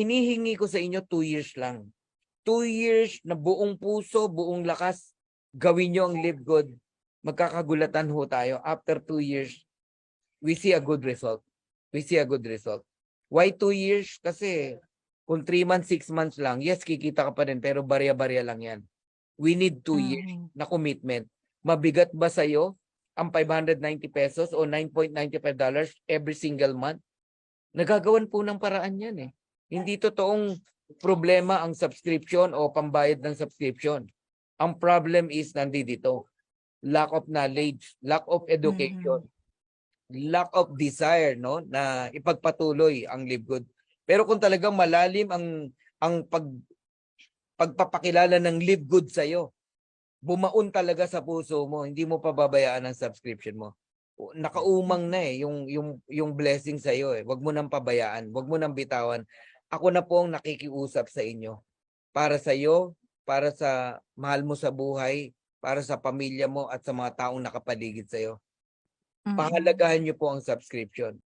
Hinihingi ko sa inyo 2 years lang. 2 years na buong puso, buong lakas, gawin nyo ang live good. Magkakagulatan ho tayo. After 2 years, we see a good result. We see a good result. Why 2 years? Kasi kung 3 months, 6 months lang, yes, kikita ka pa rin, pero barya-barya lang yan. We need 2 years Mm. na commitment. Mabigat ba sa'yo ang 590 pesos o 9.95 dollars every single month? Nagagawan po ng paraan yan eh. Hindi totoong problema ang subscription o pambayad ng subscription. Ang problem is nandito. Lack of knowledge, lack of education, lack of desire no na ipagpatuloy ang live good. Pero kung talagang malalim ang ang pag pagpapakilala ng live good sa iyo, bumaon talaga sa puso mo, hindi mo pababayaan ang subscription mo. Nakaumang na eh yung yung yung blessing sa iyo eh. Huwag mo nang pabayaan, huwag mo nang bitawan. Ako na po ang nakikiusap sa inyo. Para sa iyo, para sa mahal mo sa buhay, para sa pamilya mo at sa mga taong nakapaligid sa iyo. Mm. Pahalagahan niyo po ang subscription.